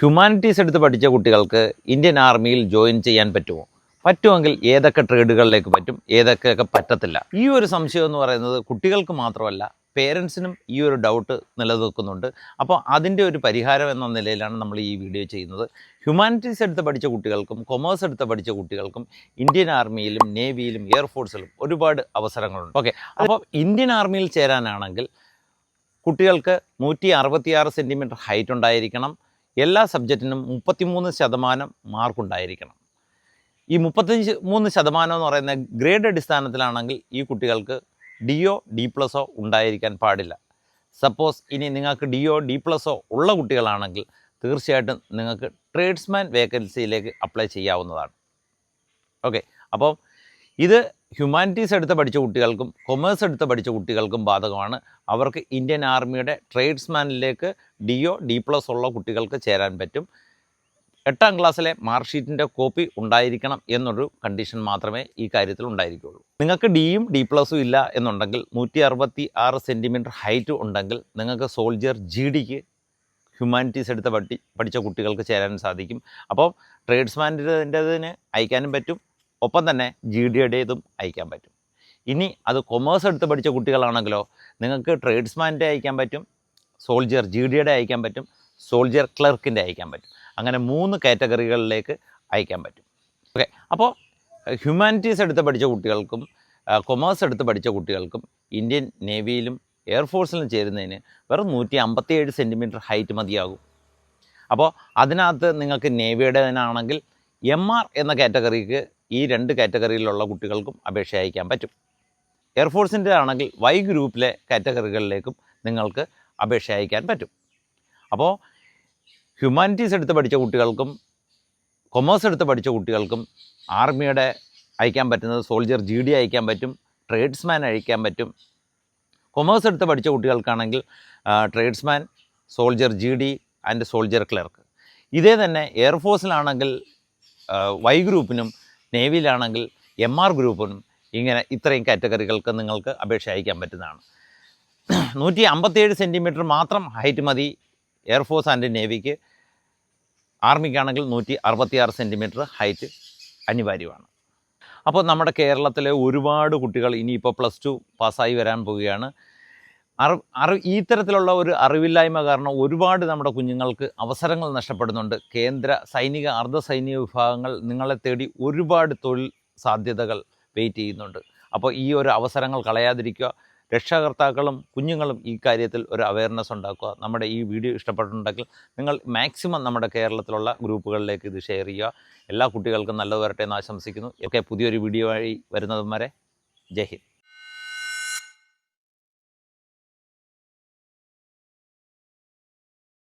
Humanities എടുത്ത് പഠിച്ച കുട്ടികൾക്ക് ഇന്ത്യൻ ആർമിയിൽ ജോയിൻ ചെയ്യാൻ പറ്റുമോ? പറ്റുമെങ്കിൽ ഏതൊക്കെ ട്രേഡുകളിലേക്ക് പറ്റും? ഏതൊക്കെയൊക്കെ പറ്റത്തില്ല? ഈ ഒരു സംശയം എന്ന് പറയുന്നത് കുട്ടികൾക്ക് മാത്രമല്ല പേരൻസിനും ഈ ഒരു ഡൗട്ട് നിലനിൽക്കുന്നുണ്ട്. അപ്പോൾ അതിന്റെ ഒരു പരിഹാരം എന്ന നിലയിലാണ് നമ്മൾ ഈ വീഡിയോ ചെയ്യുന്നത്. ഹ്യൂമാനിറ്റീസ് എടുത്ത് പഠിച്ച കുട്ടികൾക്കും കൊമേഴ്സ് എടുത്ത് പഠിച്ച കുട്ടികൾക്കും ഇന്ത്യൻ ആർമിയിലും നേവിയിലും എയർഫോഴ്സിലും ഒരുപാട് അവസരങ്ങളുണ്ട്. ഓക്കെ അപ്പോൾ ഇന്ത്യൻ ആർമിയിൽ ചേരാനാണെങ്കിൽ കുട്ടികൾക്ക് നൂറ്റി അറുപത്തിയാറ് സെന്റിമീറ്റർ ഹൈറ്റ് ഉണ്ടായിരിക്കണം. എല്ലാ സബ്ജക്റ്റിനും മുപ്പത്തിമൂന്ന് ശതമാനം മാർക്കുണ്ടായിരിക്കണം. ഈ മുപ്പത്തഞ്ച് മൂന്ന് ശതമാനം എന്ന് പറയുന്ന ഗ്രേഡ് അടിസ്ഥാനത്തിലാണെങ്കിൽ ഈ കുട്ടികൾക്ക് ഡിഒ ഡി പ്ലസോ ഉണ്ടായിരിക്കാൻ പാടില്ല. സപ്പോസ് ഇനി നിങ്ങൾക്ക് ഡിഒ ഡി പ്ലസോ ഉള്ള കുട്ടികളാണെങ്കിൽ തീർച്ചയായിട്ടും നിങ്ങൾക്ക് ട്രേഡ്സ്മാൻ വേക്കൻസിയിലേക്ക് അപ്ലൈ ചെയ്യാവുന്നതാണ്. ഓക്കെ. അപ്പോൾ ഇത് ഹ്യൂമാനിറ്റീസ് എടുത്ത് പഠിച്ച കുട്ടികൾക്കും കൊമേഴ്സ് എടുത്ത് പഠിച്ച കുട്ടികൾക്കും ബാധകമാണ്. അവർക്ക് ഇന്ത്യൻ ആർമിയുടെ ട്രേഡ്സ്മാനിലേക്ക് ഡി ഒ ഡി പ്ലസ് ഉള്ള കുട്ടികൾക്ക് ചേരാൻ പറ്റും. എട്ടാം ക്ലാസ്സിലെ മാർക്ക് ഷീറ്റിന്റെ കോപ്പി ഉണ്ടായിരിക്കണം എന്നൊരു കണ്ടീഷൻ മാത്രമേ ഈ കാര്യത്തിൽ ഉണ്ടായിരിക്കുകയുള്ളൂ നിങ്ങൾക്ക് ഡിയും ഡി പ്ലസും ഇല്ല എന്നുണ്ടെങ്കിൽ നൂറ്റി അറുപത്തി ആറ് സെന്റിമീറ്റർ ഹൈറ്റ് ഉണ്ടെങ്കിൽ നിങ്ങൾക്ക് സോൾജിയർ ജി ഡിക്ക് ഹ്യൂമാനിറ്റീസ് എടുത്ത് പഠി പഠിച്ച കുട്ടികൾക്ക് ചേരാൻ സാധിക്കും. അപ്പോൾ ട്രേഡ്സ്മാന്റെതിന് അയക്കാനും പറ്റും. ഒപ്പം തന്നെ ജി ഡിയുടേതും അയക്കാൻ പറ്റും. ഇനി അത് കൊമേഴ്സ് എടുത്ത് പഠിച്ച കുട്ടികളാണെങ്കിലോ നിങ്ങൾക്ക് ട്രേഡ്സ്മാന്റെ അയക്കാൻ പറ്റും സോൾജിയർ ജി ഡിയുടെ അയക്കാൻ പറ്റും സോൾജിയർ ക്ലർക്കിന്റെ അയക്കാൻ പറ്റും. അങ്ങനെ മൂന്ന് കാറ്റഗറികളിലേക്ക് അയക്കാൻ പറ്റും. ഓക്കെ അപ്പോൾ ഹ്യൂമാനിറ്റീസ് എടുത്ത് പഠിച്ച കുട്ടികൾക്കും കൊമേഴ്സ് എടുത്ത് പഠിച്ച കുട്ടികൾക്കും ഇന്ത്യൻ നേവിയിലും എയർഫോഴ്സിലും ചേരുന്നതിന് വെറും നൂറ്റി അമ്പത്തിയേഴ് സെന്റിമീറ്റർ ഹൈറ്റ് മതിയാകും. അപ്പോൾ അതിനകത്ത് നിങ്ങൾക്ക് നേവിയുടേതിനാണെങ്കിൽ എം ആർ എന്ന കാറ്റഗറിക്ക് ഈ രണ്ട് കാറ്റഗറിയിലുള്ള കുട്ടികൾക്കും അപേക്ഷ അയക്കാൻ പറ്റും. എയർഫോഴ്സിന്റെ ആണെങ്കിൽ വൈ ഗ്രൂപ്പിലെ കാറ്റഗറികളിലേക്കും നിങ്ങൾക്ക് അപേക്ഷ അയക്കാൻ പറ്റും. അപ്പോൾ ഹ്യൂമാനിറ്റീസ് എടുത്ത് പഠിച്ച കുട്ടികൾക്കും കൊമേഴ്സ് എടുത്ത് പഠിച്ച കുട്ടികൾക്കും ആർമിയുടെ അയക്കാൻ പറ്റുന്നത് സോൾജിയർ ജി ഡി അയക്കാൻ പറ്റും ട്രേഡ്സ്മാൻ അയക്കാൻ പറ്റും. കൊമേഴ്സ് എടുത്ത് പഠിച്ച കുട്ടികൾക്കാണെങ്കിൽ tradesman soldier G D and soldier clerk ഇതേ തന്നെ എയർഫോഴ്സിലാണെങ്കിൽ വൈ ഗ്രൂപ്പിനും നേവിയിലാണെങ്കിൽ എം ആർ ഗ്രൂപ്പും ഇങ്ങനെ ഇത്രയും കാറ്റഗറികൾക്ക് നിങ്ങൾക്ക് അപേക്ഷ അയക്കാൻ പറ്റുന്നതാണ്. നൂറ്റി അമ്പത്തിയേഴ് സെന്റിമീറ്റർ മാത്രം ഹൈറ്റ് മതി. എയർഫോഴ്സ് ആൻഡ് നേവിക്ക് ആർമിക്കാണെങ്കിൽ നൂറ്റി അറുപത്തിയാറ് സെന്റിമീറ്റർ ഹൈറ്റ് അനിവാര്യമാണ്. അപ്പോൾ നമ്മുടെ കേരളത്തിലെ ഒരുപാട് കുട്ടികൾ ഇനിയിപ്പോൾ പ്ലസ് ടു പാസ്സായി വരാൻ പോവുകയാണ്. അറി അറി ഈ തരത്തിലുള്ള ഒരു അറിവില്ലായ്മ കാരണം ഒരുപാട് നമ്മുടെ കുഞ്ഞുങ്ങൾക്ക് അവസരങ്ങൾ നഷ്ടപ്പെടുന്നുണ്ട്. കേന്ദ്ര സൈനിക അർദ്ധ സൈനിക വിഭാഗങ്ങൾ നിങ്ങളെ തേടി ഒരുപാട് തൊഴിൽ സാധ്യതകൾ വെയിറ്റ് ചെയ്യുന്നുണ്ട്. അപ്പോൾ ഈ ഒരു അവസരങ്ങൾ കളയാതിരിക്കുക. രക്ഷാകർത്താക്കളും കുഞ്ഞുങ്ങളും ഈ കാര്യത്തിൽ ഒരു അവയർനെസ് ഉണ്ടാക്കുക. നമ്മുടെ ഈ വീഡിയോ ഇഷ്ടപ്പെട്ടിട്ടുണ്ടെങ്കിൽ നിങ്ങൾ മാക്സിമം നമ്മുടെ കേരളത്തിലുള്ള ഗ്രൂപ്പുകളിലേക്ക് ഇത് ഷെയർ ചെയ്യുക. എല്ലാ കുട്ടികൾക്കും നല്ലത് വരട്ടെ എന്ന് ആശംസിക്കുന്നു. ഒക്കെ പുതിയൊരു വീഡിയോ ആയി വരുന്നതും വരെ. ജയ് ഹിന്ദ്.